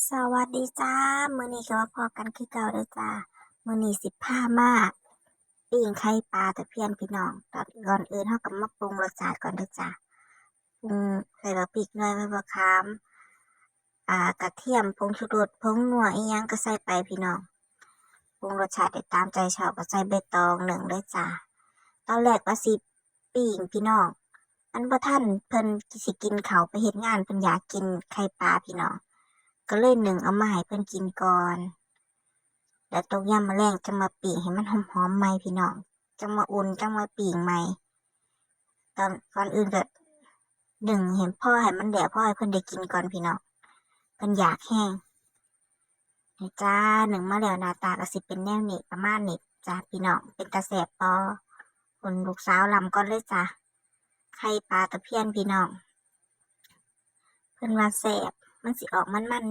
สวัสดีจ้ามื้อนี้ก็มาพอกันคือเก่าเด้อจ้ามื้อนี้สิพามากปิ้งไข่ปลาตะเพียนพี่น้องตอนก่อนอื่นเฮาก็มาปรุงรสชาติก่อนเด้อจ้าปรุงใส่บักพริกหน่อยใบมะขามอ่ากระเทียมผงชูรสผงนัวอีหยังก็ใส่ไปพี่น้องปรุงรสชาติได้ตามใจชอบก็ใส่ใบตองหนึ่งเด้อจ้าตอนแรกว่าสิปิ้งพี่น้องอันบ่ทันเพิ่นสิกินเขาไปเฮ็ดงานเพิ่นอยากกินไข่ปลาพี่น้อง ก็เลยหนึ่งเอามาให้เพิ่นกินก่อน แล้วตกยามมื้อแลงจังมาปิ้งให้มันหอมๆใหม่พี่น้องจังมาอุ่นจังมาปิ้งใหม่ตอนก่อนอื่นก็หนึ่งเห็นพ่อให้มันแดดพ่อให้เพิ่นได้กินก่อนพี่น้องเพิ่นอยากแห้งนี่จ้าหนึ่งมาแล้วหน้าตาก็สิเป็นแนวนี้ประมาณนี้จ้าพี่น้องเป็นตาแสบปอคนลูกสาวลำก่อนเลยจ้าไข่ปลาตะเพียนพี่น้องเพิ่นว่าแสบมันสิออกมันๆ